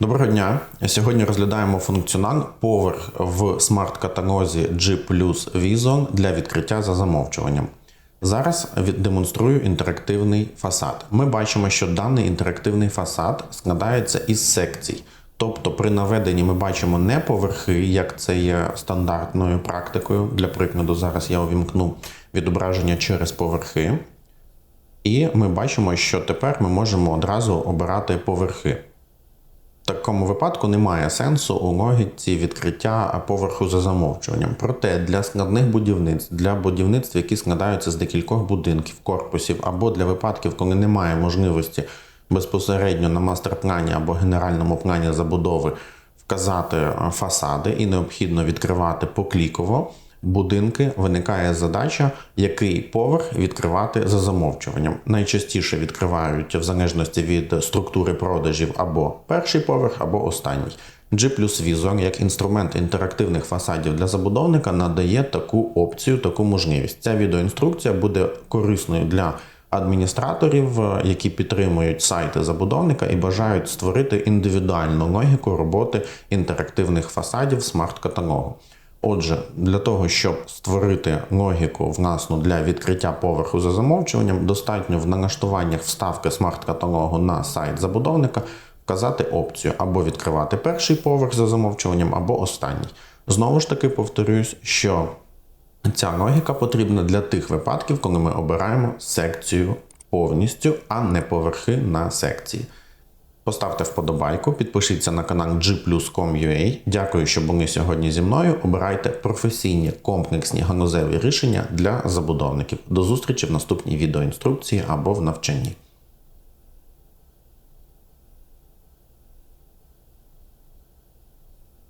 Доброго дня. Сьогодні розглядаємо функціонал поверх в смарт-каталозі G Vision для відкриття за замовчуванням. Зараз демонструю інтерактивний фасад. Ми бачимо, що даний інтерактивний фасад складається із секцій. Тобто при наведенні ми бачимо не поверхи, як це є стандартною практикою. Для прикладу, зараз я увімкну відображення через поверхи. І ми бачимо, що тепер ми можемо одразу обирати поверхи. Такому випадку немає сенсу у логіці відкриття поверху за замовчуванням. Проте для складних будівництв, для будівництв, які складаються з декількох будинків, корпусів, або для випадків, коли немає можливості безпосередньо на мастер-плані або генеральному плані забудови вказати е, фасади і необхідно відкривати покліково будинки, виникає задача, який поверх відкривати за замовчуванням. Найчастіше відкривають в залежності від структури продажів або перший поверх, або останній. G плюс як інструмент інтерактивних фасадів для забудовника надає таку опцію, таку можливість. Ця відеоінструкція буде корисною для адміністраторів, е, які підтримують сайти забудовника і бажають створити індивідуальну логіку роботи інтерактивних фасадів смарт-каталогу. Отже, для того, щоб створити логіку власну для відкриття поверху за замовчуванням, достатньо в налаштуваннях вставки смарт-каталогу на сайт забудовника вказати опцію або відкривати перший поверх за замовчуванням, або останній. Знову ж таки повторюсь, що Ця логіка потрібна для тих випадків, коли ми обираємо секцію повністю, а не поверхи на секції. Поставте вподобайку, підпишіться на канал gplus.com.ua. Дякую, що були сьогодні зі мною. Обирайте професійні комплексні ганузеві рішення для забудовників. До зустрічі в наступній відеоінструкції або в навчанні.